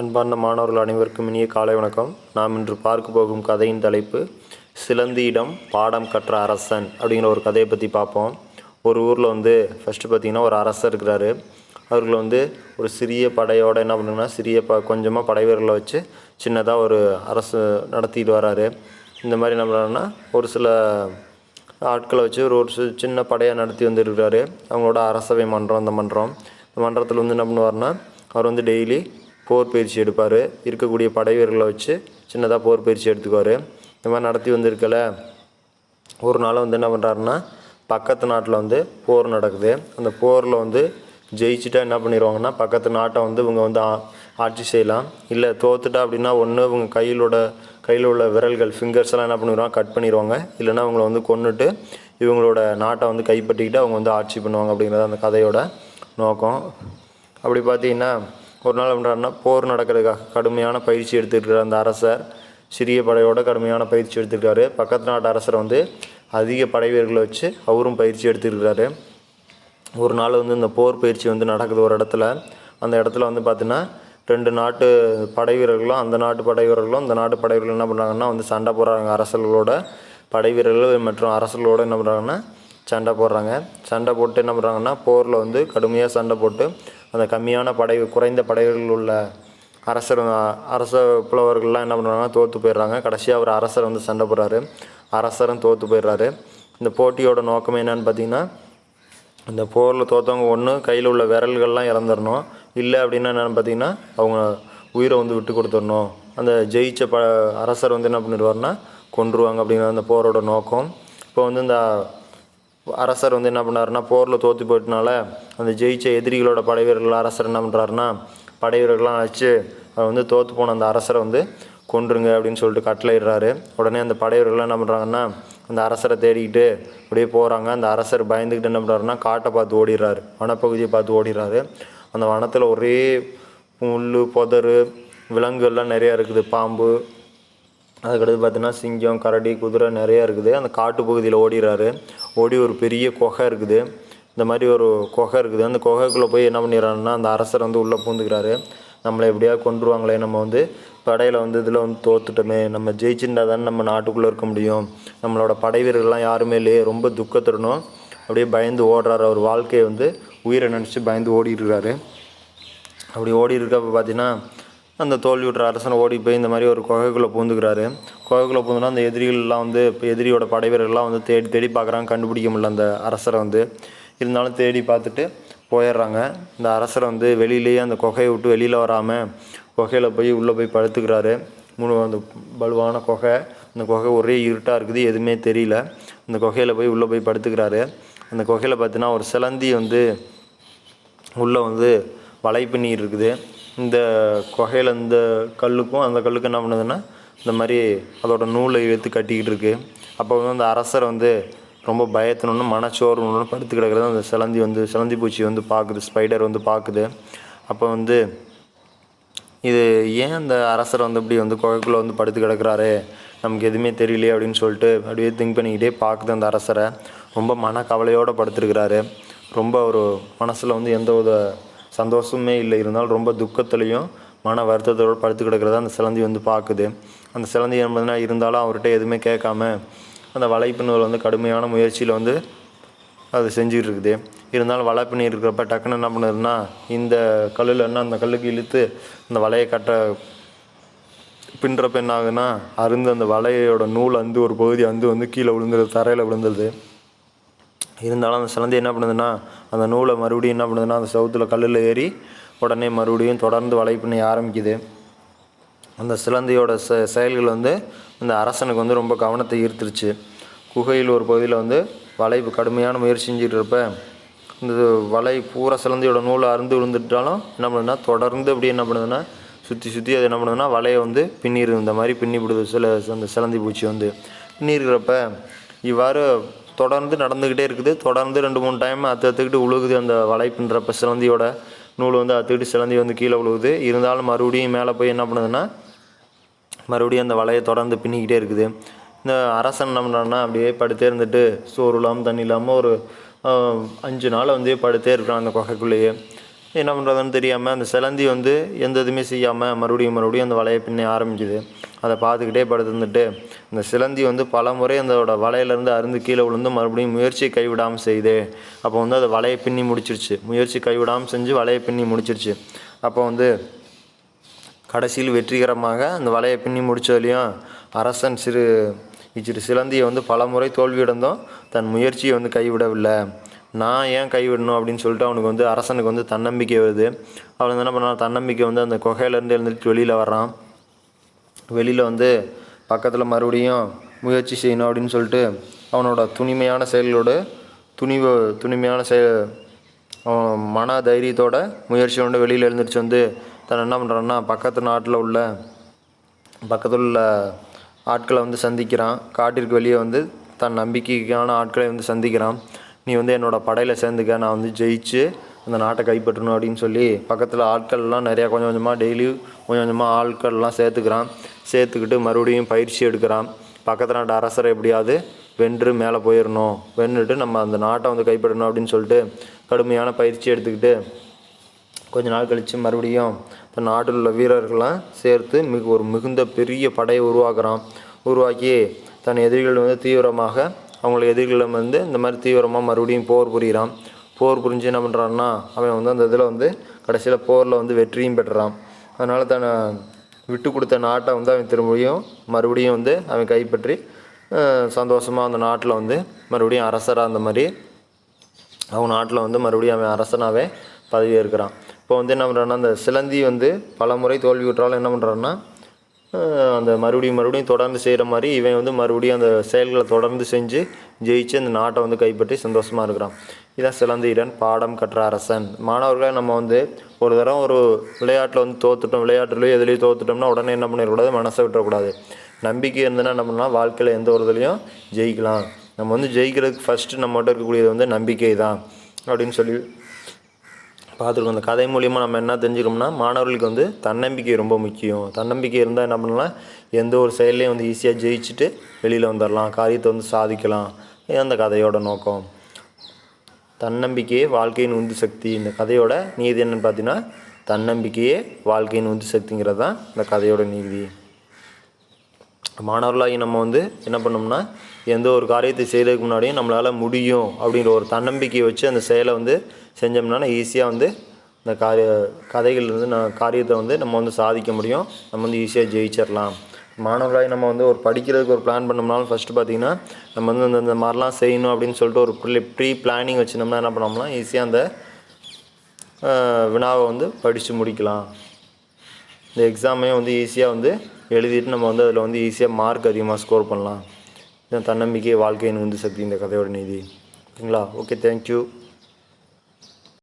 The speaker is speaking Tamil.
அன்பார்ந்த மாணவர்கள் அனைவருக்கும் இனிய காலை வணக்கம். நாம் இன்று பார்க்க போகும் கதையின் தலைப்பு சிலந்தியிடம் பாடம் கற்ற அரசன் அப்படிங்கிற ஒரு கதையை பற்றி பார்ப்போம். ஒரு ஊரில் வந்து ஃபஸ்ட்டு பார்த்திங்கன்னா ஒரு அரசர் இருக்கிறாரு. அவர்கள் வந்து ஒரு சிறிய படையோடு என்ன பண்ணுங்கன்னா சிறிய ப கொஞ்சமாக படைவீரர்களை வச்சு சின்னதாக ஒரு அரசு நடத்திட்டு வராரு. இந்த மாதிரி என்ன பண்ணுறாருன்னா ஒரு சில ஆட்களை வச்சு ஒரு ஒரு சின்ன படையை நடத்தி வந்துருக்கிறாரு அவங்களோட அரசவை மன்றம் அந்த மன்றம். இந்த மன்றத்தில் வந்து என்ன பண்ணுவார்னா அவர் வந்து டெய்லி போர் பயிற்சி எடுப்பார். இருக்கக்கூடிய படை வீரர்களை வச்சு சின்னதாக போர் பயிற்சி எடுத்துக்குவார். இந்த மாதிரி நடத்தி வந்திருக்கல. ஒரு நாள் வந்து என்ன பண்ணுறாருன்னா பக்கத்து நாட்டில் வந்து போர் நடக்குது. அந்த போரில் வந்து ஜெயிச்சுட்டா என்ன பண்ணிடுவாங்கன்னா பக்கத்து நாட்டை வந்து இவங்க வந்து ஆ- ஆட்சி செய்யலாம். இல்லை தோத்துட்டா அப்படின்னா ஒன்று இவங்க கையிலோட கையில் உள்ள விரல்கள் ஃபிங்கர்ஸ் எல்லாம் என்ன பண்ணிடுவாங்க கட் பண்ணிடுவாங்க இல்லைன்னா அவங்கள வந்து கொண்டுட்டு இவங்களோட நாட்டை வந்து கைப்பற்றிக்கிட்டு அவங்க வந்து ஆட்சி பண்ணுவாங்க அப்படிங்கிறது அந்த கதையோட நோக்கம். அப்படி பார்த்தீங்கன்னா ஒரு நாள் பண்ணுறாருன்னா போர் நடக்கிறதுக்காக கடுமையான பயிற்சி எடுத்துக்கிட்டு அந்த அரசர். சிறிய படையோட கடுமையான பயிற்சி எடுத்துருக்காரு பக்கத்து நாட்டு அரசரை வந்து அதிக படை வீரர்களை வச்சு அவரும் பயிற்சி எடுத்துருக்கிறாரு ஒரு நாள் வந்து இந்த போர் பயிற்சி வந்து நடக்குது ஒரு இடத்துல. அந்த இடத்துல வந்து பார்த்தீங்கன்னா ரெண்டு நாட்டு படை வீரர்களும் அந்த நாட்டு படை வீரர்களும் இந்த நாட்டு படை வீரர்கள் என்ன பண்ணுறாங்கன்னா வந்து சண்டை போடுறாங்க. அரசர்களோட படை வீரர்கள் மற்றும் அரசர்களோட என்ன பண்ணுறாங்கன்னா சண்டை போடுறாங்க. சண்டை போட்டு என்ன பண்ணுறாங்கன்னா போரில் வந்து கடுமையாக சண்டை போட்டு அந்த கம்மியான படை குறைந்த படைகள் உள்ள அரசர் அரச புலவர்கள்லாம் என்ன பண்ணுறாங்க தோற்று போயிடுறாங்க. கடைசியாக ஒரு அரசர் வந்து சண்டை போடுறாரு. அரசரும் தோற்று போயிடுறாரு. இந்த போட்டியோட நோக்கம் என்னன்னு பார்த்தீங்கன்னா இந்த போரில் தோற்றவங்க ஒன்று கையில் உள்ள விரல்கள்லாம் இறந்துடணும் இல்லை அப்படின்னா என்னென்னு பார்த்தீங்கன்னா அவங்க உயிரை வந்து விட்டு கொடுத்துடணும் அந்த ஜெயிச்ச ப அரசர் வந்து என்ன பண்ணிடுவார்னா கொன்றுவாங்க அப்படிங்கிற அந்த போரோட நோக்கம். இப்போ வந்து இந்த அரசர் வந்து என்ன பண்ணாருன்னா போரில் தோற்று போயிட்டனால அந்த ஜெயிச்ச எதிரிகளோட படைவீரர்கள் அரசர் என்ன பண்ணுறாருன்னா படைவீரர்கள்லாம் அழைச்சி அவர் வந்து தோற்று போன அந்த அரசரை வந்து கொன்றுங்க அப்படின்னு சொல்லிட்டு கட்டளையிடுறாரு. உடனே அந்த படையவர்கள்லாம் என்ன பண்ணுறாங்கன்னா அந்த அரசரை தேடிக்கிட்டு அப்படியே போகிறாங்க அந்த அரசர் பயந்துக்கிட்டு என்ன பண்ணுறாருன்னா காட்டை பார்த்து ஓடிடுறாரு. வனப்பகுதியை பார்த்து ஓடிடுறாரு. அந்த வனத்தில் ஒரே முள் புதரு விலங்குகள்லாம் நிறையா இருக்குது. பாம்பு அதுக்கடுத்து பார்த்தீங்கன்னா சிங்கம் கரடி குதிரை நிறையா இருக்குது. அந்த காட்டு பகுதியில் ஓடிடுறாரு ஓடி ஒரு பெரிய குகை இருக்குது. இந்த மாதிரி ஒரு குகை இருக்குது. அந்த குகைக்குள்ளே போய் என்ன பண்ணிடுறாருன்னா அந்த அரசர் வந்து உள்ளே பூந்துக்கிறாரு. நம்மளை எப்படியாவது கொண்டுருவாங்களே நம்ம வந்து படையில் வந்து இதில் வந்து தோத்துட்டோமே. நம்ம ஜெயிச்சுருந்தா தானே நம்ம நாட்டுக்குள்ளே இருக்க முடியும். நம்மளோட படை வீரர்கள்லாம் யாருமே இல்லையே. ரொம்ப துக்கத்திடணும் அப்படியே பயந்து ஓடுறாரு. அவர் வாழ்க்கையை வந்து உயிரை நினச்சி பயந்து ஓடிட்டு அப்படி ஓடி இருக்கப்போ பார்த்தீங்கன்னா அந்த தோல்வியுற்ற அரசனை ஓடி போய் இந்த மாதிரி ஒரு குகைக்குள்ளே பூந்துக்கிறாரு. குகைக்குள்ளே பூந்துனா அந்த எதிரிகள்லாம் வந்து இப்போ எதிரியோட படைவீரர்கள்லாம் வந்து தேடி தேடி பார்க்குறாங்க. கண்டுபிடிக்க முடியல அந்த அரசரை வந்து. இருந்தாலும் தேடி பார்த்துட்டு போயிடுறாங்க. இந்த அரசரை வந்து வெளியிலேயே அந்த குகையை விட்டு வெளியில் வராமல் குகையில் போய் உள்ளே போய் படுத்துக்கிறாரு. முழு அந்த பலுவான குகை அந்த குகை ஒரே இருட்டாக இருக்குது எதுவுமே தெரியல. அந்த குகையில் போய் உள்ளே போய் படுத்துக்கிறாரு. அந்த குகையில் பார்த்தீங்கன்னா ஒரு சிலந்தி வந்து உள்ளே வந்து வலை பண்ணிட்டு இருக்குது. இந்த குகையில் இந்த கல்லுக்கும் அந்த கல்லுக்கும் என்ன பண்ணுதுன்னா இந்த மாதிரி அதோட நூலை இழுத்து கட்டிக்கிட்டு இருக்கு. அப்போ வந்து அந்த அரசரை வந்து ரொம்ப பயத்தினொன்று மனச்சோர்வுன்னு படுத்து கிடக்கிறது அந்த சிலந்தி வந்து சிலந்தி பூச்சி வந்து பார்க்குது ஸ்பைடர் வந்து பார்க்குது அப்போ வந்து இது ஏன் அந்த அரசர் வந்து இப்படி வந்து குகைக்குள்ளே வந்து படுத்து கிடக்கிறாரு? நமக்கு எதுவுமே தெரியலையே அப்படின்னு சொல்லிட்டு அப்படியே திங்க் பண்ணிக்கிட்டே பார்க்குது அந்த அரசரை. ரொம்ப மன கவலையோடு படுத்துருக்கிறாரு. ரொம்ப ஒரு மனசில் வந்து எந்த ஒரு சந்தோஷமே இல்லை. இருந்தாலும் ரொம்ப துக்கத்துலேயும் மன வருத்தத்தோடு படுத்து கிடக்கிறத அந்த சிலந்தி வந்து பார்க்குது. அந்த சிலந்தி என்பதுனா இருந்தாலும் அவர்கிட்ட எதுவுமே கேட்காம அந்த வலைப்பு நூல் வந்து கடுமையான முயற்சியில் வந்து அது செஞ்சுட்டு இருக்குது. இருந்தாலும் வலை இருக்கிறப்ப டக்குன்னு என்ன பண்ணுதுன்னா இந்த கல்லில் என்ன அந்த கல்லுக்கு இழுத்து அந்த வலையை கட்ட பின்றப்ப என்ன ஆகுதுன்னா அருந்து அந்த வலையோட நூல் வந்து ஒரு பகுதி வந்து வந்து கீழே விழுந்துருது தரையில் விழுந்துருது. இருந்தாலும் அந்த சிலந்தி என்ன பண்ணுதுன்னா அந்த நூலை மறுபடியும் என்ன பண்ணுதுன்னா அந்த சவுத்தில் கல்லில் ஏறி உடனே மறுபடியும் தொடர்ந்து வலை பண்ணி ஆரம்பிக்குது. அந்த சிலந்தியோட செ செயல்கள் வந்து அந்த அரசனுக்கு வந்து ரொம்ப கவனத்தை ஈர்த்துருச்சு. குகையில் ஒரு பகுதியில் வந்து வலை கடுமையான முயற்சி செஞ்சிட்ருப்ப இந்த வலை பூரா சிலந்தியோட நூலை அறுந்து விழுந்துட்டாலும் என்ன பண்ணுதுன்னா தொடர்ந்து அப்படி என்ன பண்ணுதுன்னா சுற்றி சுற்றி அது என்ன பண்ணுதுன்னா வலையை வந்து பின்னிரு இந்த மாதிரி பின்னி விடுது சில அந்த சிலந்தி பூச்சி வந்து. பின்னிருக்கிறப்ப இவ்வாறு தொடர்ந்து நடந்துக்கிட்டே இருக்குது. தொடர்ந்து ரெண்டு மூணு டைம் அத்து அத்துக்கிட்டு உழுகுது அந்த வலை சிலந்தியோட நூல் வந்து அத்துக்கிட்டு சிலந்தி வந்து கீழே விழுகுது இருந்தாலும் மறுபடியும் மேலே போய் என்ன பண்ணுதுன்னா மறுபடியும் அந்த வலையை தொடர்ந்து பின்னிக்கிட்டே இருக்குது. இந்த அரசன் என்ன பண்ணுறான்னா அப்படியே படுத்தே இருந்துட்டு சோறு இல்லாமல் தண்ணி இல்லாமல் ஒரு அஞ்சு நாள் வந்து படுத்தே இருக்கிறான் அந்த குகைக்குள்ளேயே. என்ன பண்ணுறதுன்னு தெரியாமல் அந்த சிலந்தி வந்து எந்த இதுவுமே செய்யாமல் மறுபடியும் மறுபடியும் அந்த வலையை பின்னே ஆரம்பிக்குது. அதை பார்த்துக்கிட்டே படுத்துருந்துட்டு இந்த சிலந்தி வந்து பல முறை அதோட வலையிலேருந்து அருந்து கீழே விழுந்து மறுபடியும் முயற்சியை கைவிடாமல் செய்யுது. அப்போ வந்து அதை வலையை பின்னி முடிச்சிருச்சு. முயற்சி கைவிடாமல் செஞ்சு வலையை பின்னி முடிச்சிருச்சு. அப்போ வந்து கடைசியில் வெற்றிகரமாக அந்த வலையை பின்னி முடித்ததுலேயும் அரசன் சிறு இச்சிறு சிலந்தியை வந்து பல முறை தோல்வியடைந்தும். தன் முயற்சியை வந்து கைவிடவில்லை. நான் ஏன் கைவிடணும் அப்படின்னு சொல்லிட்டு அவனுக்கு வந்து அரசனுக்கு வந்து தன்னம்பிக்கை வருது. அவன் வந்து என்ன பண்ணான்? தன்னம்பிக்கை வந்து அந்த குகையிலேருந்து எழுந்துட்டு வெளியில் வர்றான். வெளியில் வந்து பக்கத்தில் மறுபடியும் முயற்சி செய்யணும் அப்படின்னு சொல்லிட்டு அவனோட துணிமையான செயலோடு துணிவு துணிமையான செயல் அவன் மன தைரியத்தோட முயற்சியோட வெளியில் எழுந்திரிச்சு வந்து தன் என்ன பண்ணுறான்னா பக்கத்து நாட்டில் உள்ள பக்கத்தில் உள்ள ஆட்களை வந்து சந்திக்கிறான். காட்டிற்கு வெளியே வந்து தன் நம்பிக்கைக்கான ஆட்களை வந்து சந்திக்கிறான். நீ வந்து என்னோடய படையில் சேர்ந்துக்க நான் வந்து ஜெயிச்சு அந்த நாட்டை கைப்பற்றணும் அப்படின்னு சொல்லி பக்கத்தில் ஆட்கள்லாம் நிறையா கொஞ்சம் கொஞ்சமாக டெய்லி கொஞ்சம் கொஞ்சமாக ஆட்கள்லாம் சேர்த்துக்கிறான். சேர்த்துக்கிட்டு மறுபடியும் பயிற்சி எடுக்கிறான். பக்கத்து நாட்டு அரசரை எப்படியாவது வென்று மேலே போயிடணும். வென்றுட்டு நம்ம அந்த நாட்டை வந்து கைப்பற்றணும் அப்படின்னு சொல்லிட்டு கடுமையான பயிற்சி எடுத்துக்கிட்டு கொஞ்ச நாள் கழித்து மறுபடியும் இப்போ நாட்டில் உள்ள வீரர்கள்லாம் சேர்த்து மிக ஒரு மிகுந்த பெரிய படையை உருவாக்குறான். உருவாக்கி தன் எதிரிகள் வந்து தீவிரமாக அவங்களுக்கு எதிரிகளிடம் வந்து இந்த மாதிரி தீவிரமாக மறுபடியும் போர் புரிகிறான் போர் புரிஞ்சு என்ன பண்ணுறான்னா அவன் வந்து அந்த இதில் வந்து கடைசியில் போரில் வந்து வெற்றியும் பெற்றுறான் அதனால் தன்னை விட்டு கொடுத்த நாட்டை வந்து அவன் திரும்பியும் மறுபடியும் வந்து அவன் கைப்பற்றி சந்தோஷமாக அந்த நாட்டில் வந்து மறுபடியும் அரசராக அந்த மாதிரி அவன் நாட்டில் வந்து மறுபடியும் அவன் அரசனாகவே பதவி இருக்கிறான் இப்போ வந்து என்ன பண்ணுறான்னா அந்த சிலந்தி வந்து பல முறை தோல்வி விட்டாலும் என்ன பண்ணுறான்னா அந்த மறுபடியும் மறுபடியும் தொடர்ந்து செய்கிற மாதிரி இவன் வந்து மறுபடியும் அந்த செயல்களை தொடர்ந்து செஞ்சு ஜெயிச்சு அந்த நாட்டை வந்து கைப்பற்றி சந்தோஷமாக இருக்கிறான். இதான் சிலந்தியிடன் பாடம் கற்ற அரசன். மாணவர்களை நம்ம வந்து ஒரு தரம் ஒரு விளையாட்டில் வந்து தோத்துட்டோம். விளையாட்டுலையும் எதுலேயும் தோத்துட்டோம்னா உடனே என்ன பண்ணிடக்கூடாது? மனசை விட்டுறக்கூடாது. நம்பிக்கை இருந்ததுன்னா என்ன பண்ணலாம்? வாழ்க்கையில் எந்த ஒரு இதுலேயும் ஜெயிக்கலாம். நம்ம வந்து ஜெயிக்கிறதுக்கு ஃபஸ்ட்டு நம்மகிட்ட இருக்கக்கூடியது வந்து நம்பிக்கை தான் அப்படின்னு சொல்லி பார்த்துருக்கோம். அந்த கதை மூலிமா நம்ம என்ன தெரிஞ்சுக்கணும்னா மாணவர்களுக்கு வந்து தன்னம்பிக்கை ரொம்ப முக்கியம். தன்னம்பிக்கை இருந்தால் என்ன பண்ணலாம்? எந்த ஒரு செயல்லையும் வந்து ஈஸியாக ஜெயிச்சுட்டு வெளியில் வந்துடலாம் காரியத்தை வந்து சாதிக்கலாம். அந்த கதையோட நோக்கம். தன்னம்பிக்கையே வாழ்க்கையின் உந்து சக்தி. இந்த கதையோட நீதி என்னென்னு பார்த்தீங்கன்னா தன்னம்பிக்கையே வாழ்க்கையின் உந்து சக்திங்கிறது தான் இந்த கதையோட நீதி. மாணவர்களாகி நம்ம வந்து என்ன பண்ணோம்னா எந்த ஒரு காரியத்தை செய்கிறதுக்கு முன்னாடியும் நம்மளால் முடியும் அப்படின்ற ஒரு தன்னம்பிக்கையை வச்சு அந்த செயலை வந்து செஞ்சோம்னா ஈஸியாக வந்து இந்த காரிய கதைகள்லேருந்து நான் காரியத்தை வந்து நம்ம வந்து சாதிக்க முடியும். நம்ம வந்து ஈஸியாக ஜெயிச்சிடலாம் மாணவர்களாகி நம்ம வந்து ஒரு படிக்கிறதுக்கு ஒரு பிளான் பண்ணோம்னாலும் ஃபஸ்ட்டு பார்த்திங்கன்னா நம்ம வந்து இந்த இந்த மாதிரிலாம் செய்யணும் அப்படின்னு சொல்லிட்டு ஒரு ப்ரீ ப்ரீ பிளானிங் வச்சுருந்தோம்னா என்ன பண்ணோம்னா ஈஸியாக அந்த வினாவை வந்து படித்து முடிக்கலாம். இந்த எக்ஸாமையும் வந்து ஈஸியாக வந்து எழுதிட்டு நம்ம வந்து அதில் வந்து ஈஸியாக மார்க் அதிகமாக ஸ்கோர் பண்ணலாம். இதுதான் தன்னம்பிக்கை வாழ்க்கையின் உந்து சக்தி இந்த கதையோட நீதி. ஓகேங்களா? Okay thank you